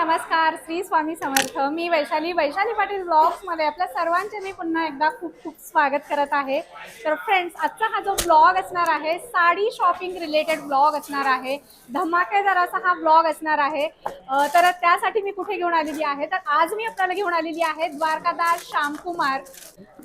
नमस्कार श्री स्वामी समर्थ. मी वैशाली वैशाली पाटील ब्लॉग्समध्ये आपल्या सर्वांचे मी पुन्हा एकदा खूप खूप स्वागत करत आहे. तर फ्रेंड्स आजचा हा जो ब्लॉग असणार आहे साडी शॉपिंग रिलेटेड ब्लॉग असणार आहे. धमाकेदार असा हा ब्लॉग असणार आहे. तर त्यासाठी मी कुठे घेऊन आलेली आहे? तर आज मी आपल्याला घेऊन आलेली आहे द्वारकादास श्यामकुमार.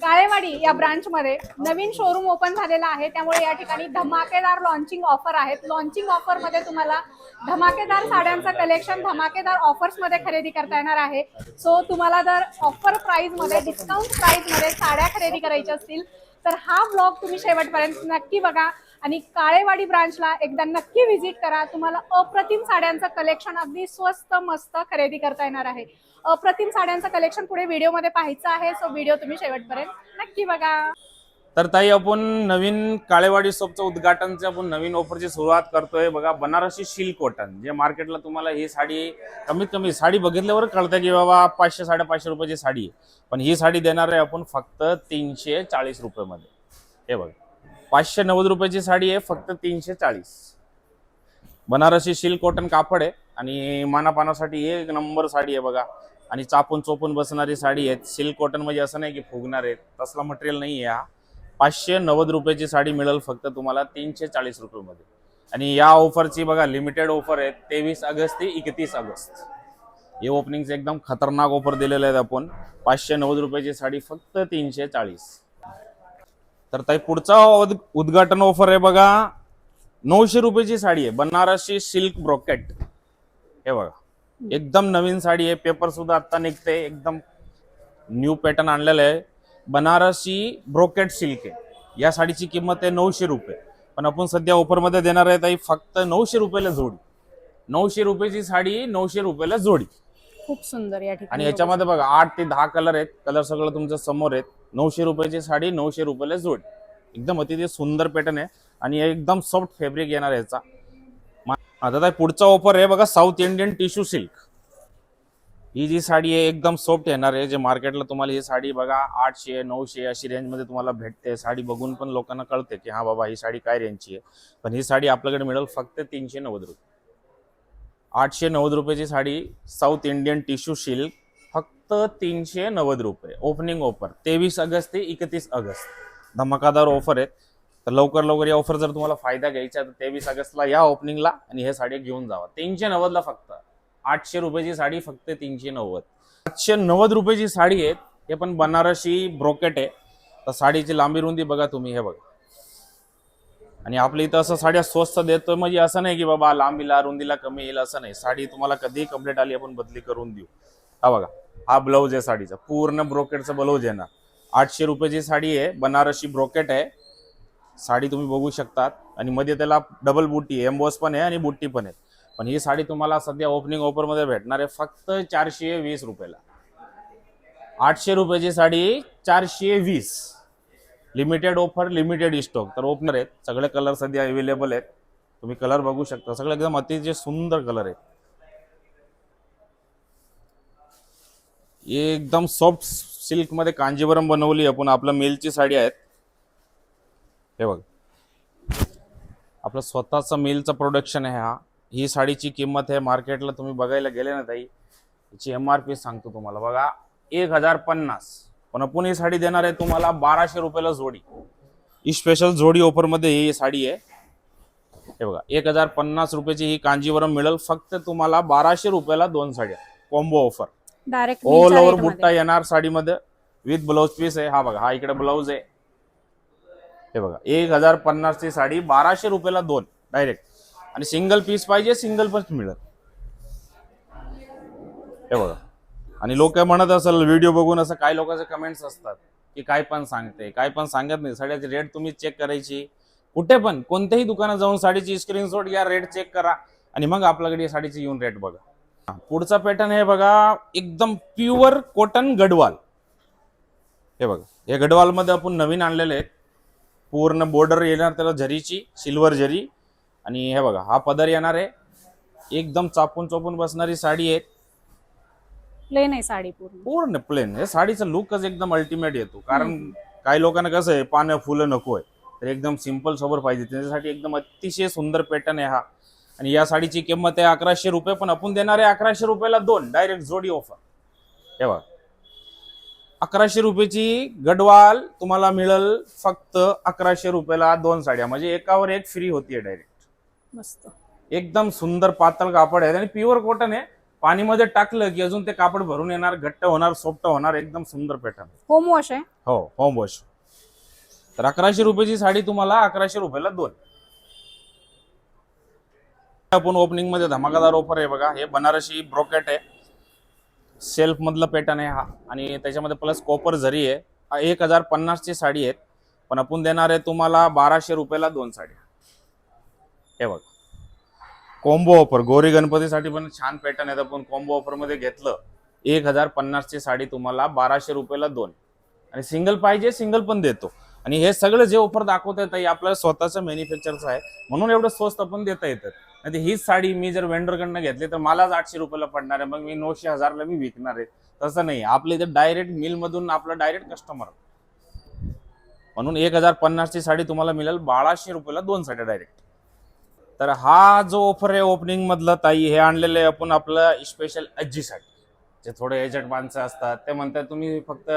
काळेवाडी या ब्रांचमध्ये नवीन शोरूम ओपन झालेला आहे. त्यामुळे या ठिकाणी धमाकेदार लॉन्चिंग ऑफर आहेत. लॉन्चिंग ऑफरमध्ये तुम्हाला धमाकेदार साड्यांचं कलेक्शन धमाकेदार ऑफर्समध्ये खरेदी करता येणार आहे. सो तुम्हाला जर ऑफर प्राइसमध्ये डिस्काउंट प्राइसमध्ये साड्या खरेदी करायच्या असतील तर हा ब्लॉग तुम्ही शेवटपर्यंत नक्की बघा. आणि काळेवाडी ब्रांचला एकदा नक्की व्हिजिट करा. तुम्हाला अप्रतिम साड्यांचं कलेक्शन अगदी स्वस्त मस्त खरेदी करता येणार आहे. अप्रतिम साड्यांचं कलेक्शन पुढे व्हिडिओमध्ये पाहायचं आहे. सो व्हिडिओ तुम्ही शेवटपर्यंत नक्की बघा. तर ताई आपण नवीन काळेवाडी सोपचं उद्घाटनचं आपण नवीन ऑफरची सुरुवात करतोय बघा बनारसी सिल्क कॉटन जे मार्केटला तुम्हाला ही साडी कमीत कमी साडी बघितल्यावर कळतं की बाबा पाचशे साडेपाचशे रुपयाची साडी आहे. पण ही साडी देणार आहे आपण फक्त तीनशे चाळीस रुपयामध्ये. हे बघा पाचशे नव्वद रुपयाची साडी आहे फक्त तीनशे चाळीस. बनारसी सिल्क कॉटन कापड आहे आणि मानापानासाठी एक नंबर साडी आहे बघा. आणि चापून चोपून बसणारी साडी आहेत. सिल्क कॉटन म्हणजे असं नाही की फुगणार आहेत. तसला मटेरियल नाही आहे हा. पाचशे नव्वद रुपयाची साडी मिळेल फक्त तुम्हाला तीनशे चाळीस रुपयेमध्ये. आणि या ऑफरची बघा लिमिटेड ऑफर आहे तेवीस ऑगस्ट ते एकतीस ऑगस्ट. हे ओपनिंग एकदम खतरनाक ऑफर दिलेले आहेत आपण. पाचशे नव्वद रुपयाची साडी फक्त तीनशे चाळीस. तर ताई पुढचा उद्घाटन ऑफर आहे बघा. नऊशे रुपयाची साडी आहे. बनारसी सिल्क ब्रोकेट हे बघा. एकदम नवीन साडी आहे. पेपर सुद्धा आता निघते. एकदम न्यू पॅटर्न आणलेलं आहे. बनारसी ब्रोकेट सिल्क आहे. या साडीची किंमत आहे नऊशे रुपये. पण आपण सध्या ऑफरमध्ये देणार आहे ताई फक्त नऊशे रुपयाला जोडी. नऊशे रुपयाची साडी नऊशे रुपयाला जोडी. खूप सुंदर या आणि याच्यामध्ये बघा आठ ते दहा कलर आहेत. कलर सगळं तुमच्यासमोर आहेत. नऊशे रुपयाची साडी नऊशे रुपयाला जोडी. एकदम अतिशय सुंदर पॅटर्न आहे. आणि एकदम सॉफ्ट फॅब्रिक येणार याचा. आता पुढचा ऑफर आहे बघा साऊथ इंडियन टिश्यू सिल्क ही जी साडी आहे एकदम सॉफ्ट येणार आहे. जे मार्केटला तुम्हाला ही साडी बघा आठशे नऊशे अशी रेंजमध्ये तुम्हाला भेटते. साडी बघून पण लोकांना कळते की हा बाबा ही साडी काय रेंजची आहे? पण ही साडी आपल्याकडे मिळेल फक्त तीनशे नव्वद रुपये. आठशे नव्वद रुपयाची sari south Indian tissue silk फक्त तीनशे नव्वद रुपये. ओपनिंग ऑफर तेवीस ऑगस्ट ते एकतीस ऑगस्ट. धमाकादार ऑफर आहेत. तर लवकर लवकर या ऑफर जर तुम्हाला फायदा घ्यायचा तर तेवीस ऑगस्टला या ओपनिंगला आणि हे साडी घेऊन जावा. तीनशे नव्वदला फक्त. आठशे रुपयाची साडी फक्त तीनशे नव्वद. आठशे नव्वद रुपयाची साडी आहे. हे पण बनारसी ब्रोकेट आहे. तर साडीची लांबी रुंदी बघा तुम्ही हे बघा. आणि आपल्या इथं असं साड्या स्वस्त देतो म्हणजे असं नाही की बाबा लांबीला रुंदीला कमी येईल असं नाही. साडी तुम्हाला कधीही कंप्लीट आली आपण बदली करून देऊ. हा बघा हा ब्लाऊज आहे साडीचा. पूर्ण ब्रोकेटचा ब्लाऊज आहे ना. आठशे रुपयाची साडी आहे. बनारसी ब्रोकेट आहे. साडी तुम्ही बघू शकतात. आणि मध्ये त्याला डबल बुट्टी आहे. एम्बॉस पण आहे आणि बुट्टी पण आहे. पण ही साडी तुम्हाला सध्या ओपनिंग ऑफरमध्ये भेटणार आहे फक्त चारशे वीस रुपयाला. आठशे रुपयाची साडी चारशे वीस. लिमिटेड ऑफर लिमिटेड स्टॉक तर ओपनर आहेत. सगळे कलर सध्या अवेलेबल आहेत. तुम्ही कलर बघू शकता. सगळे एकदम अतिशय सुंदर कलर आहेत. एकदम सॉफ्ट सिल्कमध्ये कांजीवरम बनवली आपण आपल्या मेलची साडी आहेत. हे बघ. आपलं स्वतःचं मेलचं प्रोडक्शन आहे हा. ही साडीची किंमत आहे मार्केटला तुम्ही बघायला गेले ना ताई याची एम आर पी सांगतो तुम्हाला. बघा एक हजार पन्नास. पण आपण ही साडी देणार आहे तुम्हाला बाराशे रुपयाला जोडी. ही स्पेशल जोडी ऑफरमध्ये ही साडी आहे. हे बघा एक हजार पन्नास रुपयाची ही कांजीवरम मिळेल. फक्त तुम्हाला बाराशे रुपयाला दोन साड्या. Combo offer direct all over बुट्टा येणार साडीमध्ये. विथ ब्लाऊज पीस आहे. हा बघा हा इकडे ब्लाऊज आहे. हे बघा एक हजार पन्नासची साडी बाराशे रुपयाला दोन. डायरेक्ट आणि सिंगल पीस पाहिजे सिंगल पीस मिळेल. हे बघा. आणि लोक म्हणत असेल व्हिडिओ बघून असं काही लोकांचे कमेंट्स असतात की काय पण सांगते काय पण सांगत नाही. साड्याची रेट तुम्ही चेक करायची. कुठे पण कोणत्याही दुकानात जाऊन साडीची स्क्रीनशॉट या रेट चेक करा. आणि मग आपल्याकडे या साडीची येऊन रेट बघा. पुढचा पॅटर्न हे बघा एकदम प्युअर कॉटन गडवाल. हे बघा. हे गडवालमध्ये आपण नवीन आणलेले आहेत. पूर्ण बॉर्डर येणार त्याला झरीची सिल्वर झरी. आणि हे बघा हा पदर येणार आहे. एकदम चापून चोपून बसणारी साडी आहे. प्लेन आहे साडी पूर्ण. पूर्ण प्लेन. हे साडीचा लुकच एकदम अल्टिमेट येतो. कारण काही लोकांना कसं आहे पानं फुलं नको आहे. तर एकदम सिंपल सोबर पाहिजे. त्याच्यासाठी एकदम अतिशय सुंदर पॅटर्न आहे हा. आणि या साडीची किंमत आहे अकराशे रुपये पण आपण देणार आहे अकराशे रुपयाला दोन. डायरेक्ट जोडी ऑफर हे बघा. अकराशे रुपयाची गडवाल तुम्हाला मिळेल फक्त अकराशे रुपयाला दोन साड्या. म्हणजे एकावर एक फ्री होतीये डायरेक्ट मस्त. एकदम सुंदर पातळ कापड आहे. आणि प्युअर कॉटन आहे. पाणीमध्ये टाकलं की अजून ते कापड भरून येणार घट्ट होणार सॉफ्ट होणार एकदम सुंदर पॅटर्न होम वॉश आहे? हो होम वॉश तर अकराशे रुपयाची साडी तुम्हाला अकराशे रुपयाला दोन. आपण ओपनिंगमध्ये धमाकादार ऑफर आहे बघा. हे बनारसी ब्रोकेट आहे. सेल्फ मधलं पॅटर्न आहे हा. आणि त्याच्यामध्ये प्लस कॉपर झरी आहे एक हजार पन्नासची साडी आहेत पण आपण देणार आहे तुम्हाला बाराशे रुपयाला दोन साड्या हे बघा. कॉम्बो ऑफर गौरी गणपतीसाठी पण छान पॅटर्न आहेत आपण कॉम्बो ऑफरमध्ये घेतलं एक हजार पन्नासची साडी तुम्हाला बाराशे रुपयाला दोन. आणि सिंगल पाहिजे सिंगल पण देतो. आणि हे सगळं जे ऑफर दाखवत येतं हे आपल्याला स्वतःचं मॅन्युफॅक्चरचं आहे. म्हणून एवढं स्वस्त पण देता येतं. नाही हीच साडी मी जर वेंडरकडनं घेतली तर मलाच आठशे रुपयाला पडणार आहे. मग मी नऊशे हजारला मी विकणार आहे. तसं नाही. आपल्या इथे डायरेक्ट मिलमधून आपलं डायरेक्ट कस्टमर म्हणून एक हजार पन्नासची साडी तुम्हाला मिळेल बाराशे रुपयाला दोन साड्या डायरेक्ट तर हा जो ऑफर आहे ओपनिंग मधलं ताई हे आणलेलं आहे आपण आपलं स्पेशल आजीसाठी जे थोडे एजंट माणसं असतात ते म्हणतात तुम्ही फक्त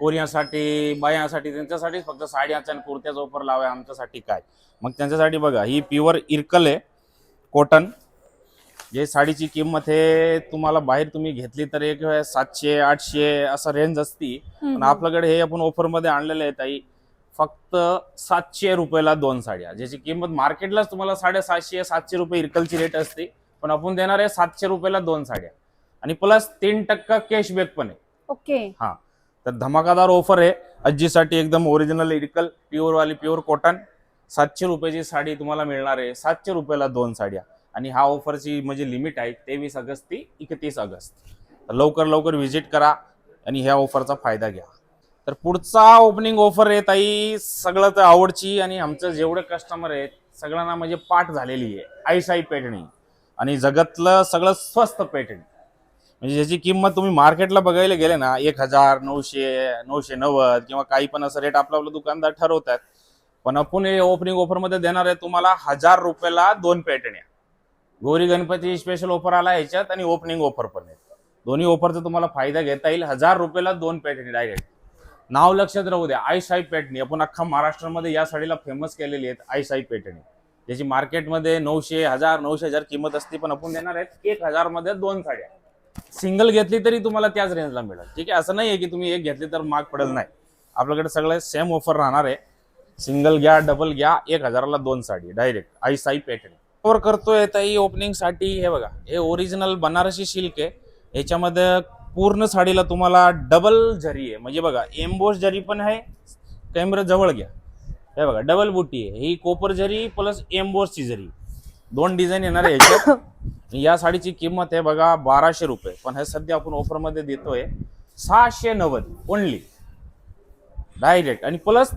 पोरियासाठी बायांसाठी त्यांच्यासाठी फक्त साड्याचा आणि कुर्त्याचा ऑफर लावा आमच्यासाठी काय? मग त्यांच्यासाठी बघा ही प्युअर इरकल आहे कॉटन जे साडीची किंमत हे तुम्हाला बाहेर तुम्ही घेतली तर एक सातशे आठशे असं रेंज असती. पण आपल्याकडे हे आपण ऑफरमध्ये आणलेले आहे ताई. फक्त सातशे रुपयाला दोन साड्या. ज्याची किंमत मार्केटलाच तुम्हाला साडेसातशे सातशे रुपये इरकलची रेट असते. पण आपण देणार आहे सातशे रुपयाला दोन साड्या. आणि प्लस तीन टक्का कॅशबॅक पण आहे. ओके. हा. तर धमाकादार ऑफर आहे. आजीसाठी एकदम ओरिजिनल इरकल प्युअर वाली प्युअर कॉटन सातशे रुपयाची साडी तुम्हाला मिळणार आहे. सातशे रुपयाला दोन साड्या. आणि हा ऑफरची म्हणजे लिमिट आहे तेवीस ऑगस्ट ते एकतीस ऑगस्ट. लवकर लवकर व्हिजिट करा आणि ह्या ऑफरचा फायदा घ्या. तर पुढचा ओपनिंग ऑफर आहे ताई सगळं तर आवडची आणि आमचं जेवढे कस्टमर आहेत सगळ्यांना म्हणजे पाठ झालेली आहे. आईसाई पेटणी. आणि जगातलं सगळं स्वस्त पेटणी. म्हणजे ज्याची किंमत तुम्ही मार्केटला बघायला गेले ना एक हजार नऊशे नऊशे नव्वद किंवा काही पण असं रेट आपलं आपलं दुकानदार ठरवतात. पण आपण हे ओपनिंग ऑफरमध्ये देणार आहे तुम्हाला हजार रुपयाला दोन पेटण्या. गौरी गणपती स्पेशल ऑफर आला ह्याच्यात आणि ओपनिंग ऑफर पण आहे. दोन्ही ऑफरचा तुम्हाला फायदा घेता येईल. हजार रुपयाला दोन पेटणी डायरेक्ट नाव लक्षात राहू द्या. आई साई पेटणी. आपण अख्खा महाराष्ट्रामध्ये या साडीला फेमस केलेली आहेत आई साई पेटणी. ज्याची मार्केटमध्ये नऊशे हजार नऊशे हजार किंमत असते पण आपण देणार आहेत एक हजारमध्ये दोन साड्या. सिंगल घेतली तरी तुम्हाला त्याच रेंजला मिळेल. ठीक आहे? असं नाही आहे की तुम्ही एक घेतली तर माग पडेल नाही. आपल्याकडे सगळं सेम ऑफर राहणार आहे. सिंगल घ्या डबल घ्या एक हजाराला दोन साडी डायरेक्ट आई साई पॅटर्न ऑफर करतोय ताई ओपनिंगसाठी. हे बघा हे ओरिजिनल बनारसी सिल्क आहे. याच्यामध्ये पूर्ण साडीला तुम्हाला डबल जरी आहे. म्हणजे बघा एम्बोस जरी पण आहे कॅमेरा जवळ घ्या. हे बघा डबल बुटी आहे. ही कोपर जरी प्लस एम्बोसची जरी. दोन डिझाईन येणार आहे याच्यात. या साडीची किंमत आहे बघा बाराशे रुपये. पण हे सध्या आपण ऑफरमध्ये देतोय सहाशे नव्वद ओनली डायरेक्ट आणि प्लस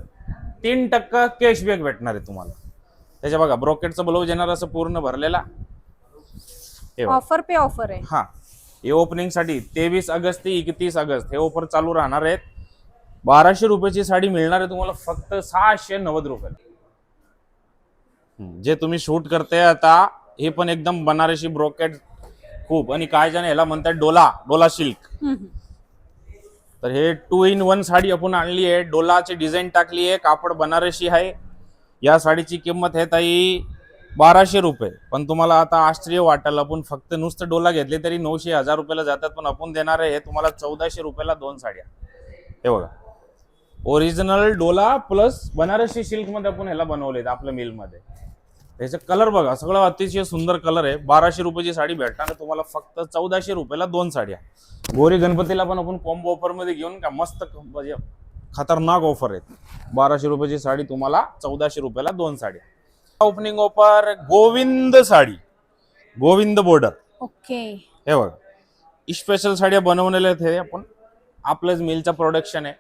तीन टक्का कॅशबॅक भेटणार आहे तुम्हाला. त्याच्या बघा ब्रोकेटचं ब्लाऊज येणार असं पूर्ण भरलेला. ऑफर पे ऑफर आहे. हा. हे ओपनिंगसाठी तेवीस ऑगस्ट ते एकतीस ऑगस्ट हे ऑफर चालू राहणार आहेत. बाराशे रुपयाची साडी मिळणार आहे तुम्हाला फक्त सहाशे नव्वद रुपये. जे तुम्ही शूट करते आता हे पण एकदम बनारसी ब्रोकेट खूप. आणि काय जण याला म्हणतात डोला डोला सिल्क तर हे टू इन वन साडी आपण आणली आहे. डोलाची डिझाईन टाकली आहे. कापड बनारसी आहे. या साडीची किंमत आहे ताई बाराशे रुपये. पण तुम्हाला आता आश्चर्य वाटेल आपण फक्त नुसतं डोला घेतले तरी नऊशे हजार रुपयाला जातात. पण आपण देणार आहे हे तुम्हाला चौदाशे रुपयाला दोन साड्या. हे बघा. ओरिजिनल डोला प्लस बनारसी सिल्कमध्ये आपण ह्याला बनवलेत आपल्या मिलमध्ये. त्याचं कलर बघा. सगळं अतिशय सुंदर कलर आहे. बाराशे रुपयाची साडी भेटणार तुम्हाला फक्त चौदाशे रुपयाला दोन साड्या. गोरी गणपतीला पण आपण कॉम्बो ऑफरमध्ये घेऊन का मस्त म्हणजे खतरनाक ऑफर आहेत. बाराशे रुपयाची साडी तुम्हाला चौदाशे रुपयाला दोन साड्या. Opening offer Govind sari Govind border okay हे बघा. स्पेशल साड्या बनवलेल्या आहेत हे आपण. आपलंच मिलचं प्रोडक्शन आहे.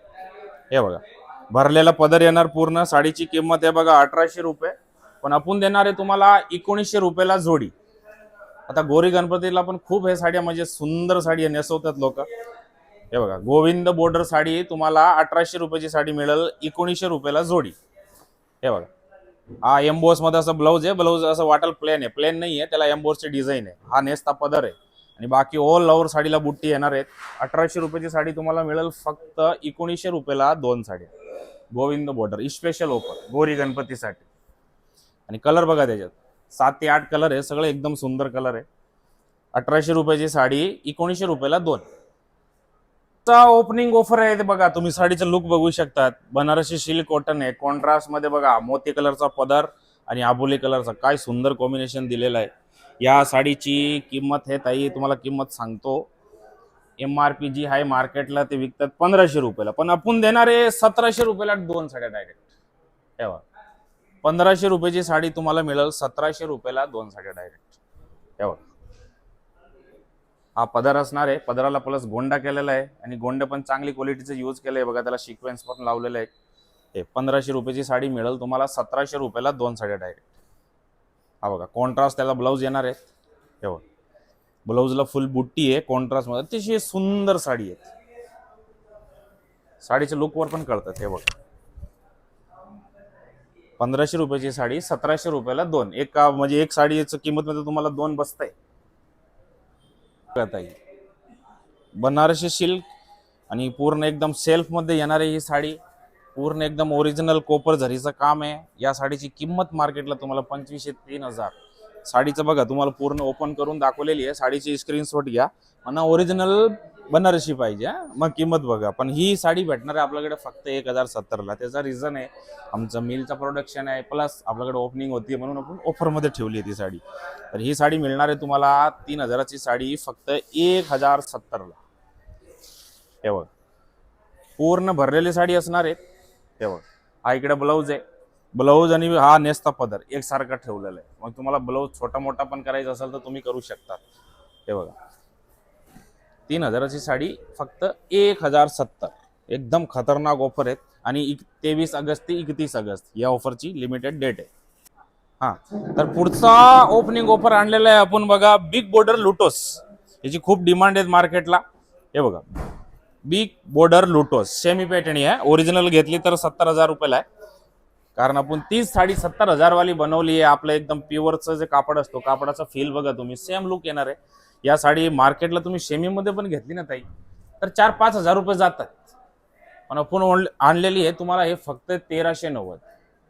हे बघा. भरलेला पदर येणार पूर्ण. साडीची किंमत आहे बघा अठराशे रुपये. पण आपण देणार आहे तुम्हाला एकोणीसशे रुपयाला जोडी. आता गोरी गणपतीला पण खूप हे साड्या म्हणजे सुंदर साडी नेसवतात लोक. हे बघा. गोविंद बॉर्डर साडी तुम्हाला अठराशे रुपयाची साडी मिळेल एकोणीसशे रुपयाला जोडी. हे बघा. हा एम्बोस मध्ये असं ब्लाऊज आहे ब्लाऊज असं वाटल प्लेन आहे. प्लेन नाही आहे त्याला एम्बोसची डिझाईन आहे. हा नेसता पदर आहे. आणि बाकी ऑल लवर साडीला बुट्टी येणार आहेत. अठराशे रुपयाची साडी तुम्हाला मिळेल फक्त एकोणीसशे रुपयाला दोन sari Govind border special offer Gauri गणपतीसाठी. आणि कलर बघा त्याच्यात. सात ते आठ कलर आहे सगळे एकदम सुंदर कलर आहे. अठराशे रुपयाची साडी एकोणीसशे रुपयाला दोन. चा ओपनिंग ऑफर आहे ते बघा तुम्ही साडीचं लुक बघू शकतात. बनारसी सिल्क कॉटन आहे. कॉन्ट्रास्टमध्ये बघा मोती कलरचा पदर आणि आबोली कलरचा काय सुंदर कॉम्बिनेशन दिलेलं आहे. या साडीची किंमत हे ताई तुम्हाला किंमत सांगतो. एम आर पी जी आहे मार्केटला ते विकतात पंधराशे रुपयाला. पण आपण देणारे सतराशे रुपयाला दोन साड्या डायरेक्ट ठेवा. पंधराशे रुपयाची साडी तुम्हाला मिळेल सतराशे रुपयाला दोन साड्या डायरेक्ट ठेवा. हा पदर असणार आहे. पदराला प्लस गोंडा केलेला आहे. आणि गोंड पण चांगली क्वालिटीचं यूज केलं आहे बघा त्याला सिक्वेन्स पण लावलेलं आहे. हे पंधराशे रुपयाची साडी मिळेल तुम्हाला. सतराशे रुपयाला दोन साड्या डायरेक्ट हा बघा कॉन्ट्रास्ट त्याला ब्लाऊज येणार आहे. हे ब्लाऊजला फुल बुट्टी आहे. कॉन्ट्रास्टमध्ये अतिशय सुंदर साडी आहे. साडीच्या लुकवर पण कळतात. हे बघा. पंधराशे रुपयाची साडी सतराशे रुपयाला दोन. एक म्हणजे एक साडीचं किंमत किंमतमध्ये तुम्हाला दोन बसतंय. ताई बनारसी सिल्क आणि पूर्ण एकदम सेल्फमध्ये येणारी ही साडी पूर्ण एकदम ओरिजिनल कोपर झरीचं काम आहे. या साडीची किंमत मार्केटला तुम्हाला पंचवीसशे तीन हजार. साडीचं बघा तुम्हाला पूर्ण ओपन करून दाखवलेली आहे. साडीची स्क्रीनशॉट घ्या. म्हणा ओरिजिनल बनारसी पाहिजे मग किंमत बघा. पण ही साडी भेटणार आहे आपल्याकडे फक्त एक हजार सत्तरला. त्याचा रिझन आहे आमचं मिलचं प्रोडक्शन आहे प्लस आपल्याकडे ओपनिंग होती म्हणून आपण ऑफरमध्ये ठेवली आहे ती साडी. तर ही साडी मिळणार आहे तुम्हाला तीन हजाराची साडी फक्त एक हजार सत्तरला. हे बघ. पूर्ण भरलेली साडी असणार आहे हे बघ. हा इकडे ब्लाऊज आहे. ब्लाऊज आणि हा नेसता पदर एकसारखा ठेवलेला आहे. मग तुम्हाला ब्लाऊज छोटा मोठा पण करायचा असेल तर तुम्ही करू शकता. हे बघा. तीन हजाराची साडी फक्त एक हजार सत्तर. एकदम खतरनाक ऑफर आहेत. आणि तेवीस ऑगस्ट ते एकतीस ऑगस्ट या ऑफरची लिमिटेड डेट आहे. हा तर पुढचा ओपनिंग ऑफर आणलेला आहे आपण बघा बिग बॉर्डर लुटोस याची खूप डिमांड आहे मार्केटला हे बघा. बिग बॉर्डर लुटोस सेमी पॅटर्नी आहे. ओरिजिनल घेतली तर सत्तर हजार रुपयाला आहे. कारण आपण तीच साडी सत्तर हजारवाली बनवली आहे. आपलं एकदम प्युअरचं जे कापड असतो कापडाचा फील बघा तुम्ही. सेम लुक येणार आहे. या साडी मार्केटला तुम्ही शेमीमध्ये पण घेतली ना ताई तर चार पाच हजार रुपये जातात. पण आपण आणलेली आहे तुम्हाला हे फक्त तेराशे नव्वद.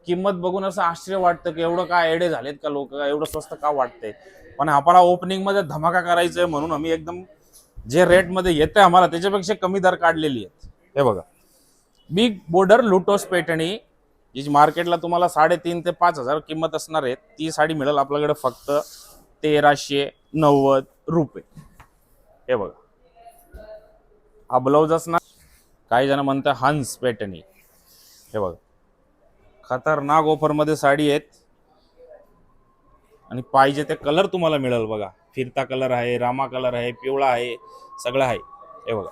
किंमत बघून असं आश्चर्य वाटतं की एवढं काय एडे झालेत का लोक एवढं स्वस्त का वाटतंय? पण आपल्याला ओपनिंगमध्ये धमाका करायचा आहे म्हणून आम्ही एकदम जे रेटमध्ये येते आम्हाला त्याच्यापेक्षा कमी दर काढलेली आहेत. हे बघा. बिग बोर्डर लुटोस पैठणी जी मार्केटला तुम्हाला साडेतीन ते पाच हजार किंमत असणार आहे ती साडी मिळेल आपल्याकडे फक्त तेराशे नव्वद. रुपये. हे बघा. हा ब्लाऊज असणार. काही जण म्हणतात हंस पैठणी हे बघा. खतरनाक ऑफरमध्ये साडी आहेत. आणि पाहिजे ते कलर तुम्हाला मिळेल बघा. फिरता कलर आहे रामा कलर आहे पिवळा आहे सगळं आहे. हे बघा.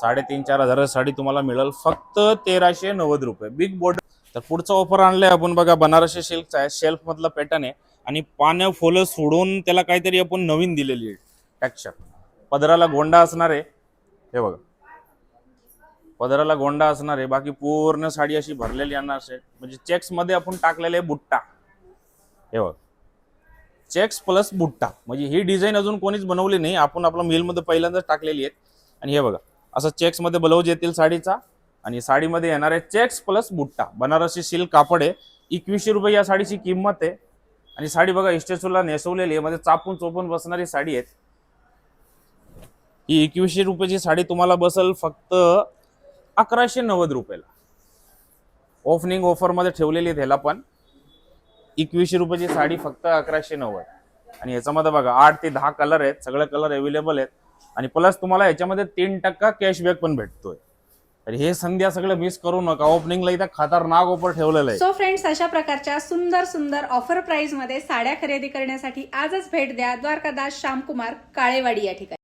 साडेतीन चार हजार साडी तुम्हाला मिळेल. फक्त तेराशे नव्वद रुपये. बिग बोर्ड तर पुढचं ऑफर आणलंय आपण बघा. बनारसी सिल्कचा आहे. शेल्फ मधला पॅटर्न आहे. आणि पानं फुलं सोडून त्याला काहीतरी आपण नवीन दिलेली आहे. टॅक्चर पदराला गोंडा असणार आहे. हे बघा. पदराला गोंडा असणार आहे. बाकी पूर्ण साडी अशी भरलेली येणार असेल. म्हणजे चेक्समध्ये आपण टाकलेले बुट्टा. हे बघ. चेक्स प्लस बुट्टा. म्हणजे ही डिझाईन अजून कोणीच बनवली नाही. आपण आपल्या मिलमध्ये पहिल्यांदाच टाकलेली आहेत. आणि हे बघा. असं चेक्समध्ये ब्लाऊज येतील साडीचा. आणि साडीमध्ये येणार आहे चेक्स प्लस बुट्टा. बनारसी सिल्क कापड आहे. एकवीसशे रुपये या साडीची किंमत आहे. आणि साडी बघा इस्टेचूला नेसवलेली आहे. मध्ये चापून चोपून बसणारी साडी आहे. ही एकवीसशे रुपयाची साडी तुम्हाला बसल फक्त अकराशे नव्वद रुपयाला. ओपनिंग ऑफरमध्ये ठेवलेली आहे त्याला पण. एकवीसशे रुपयाची साडी फक्त अकराशे नव्वद. आणि याच्यामध्ये बघा आठ ते दहा कलर आहेत. सगळे कलर अवेलेबल आहेत. आणि प्लस तुम्हाला याच्यामध्ये तीन टक्का कॅशबॅक पण भेटतोय. तर हे संध्या सगळं मिस करू नका. ओपनिंगला इथं खतरनाक ऑफर ठेवलेलं आहे. सो फ्रेंड्स अशा प्रकारच्या सुंदर सुंदर ऑफर प्राइसमध्ये साड्या खरेदी करण्यासाठी आजच भेट द्या. द्वारकादास श्यामकुमार काळेवाडी या ठिकाणी.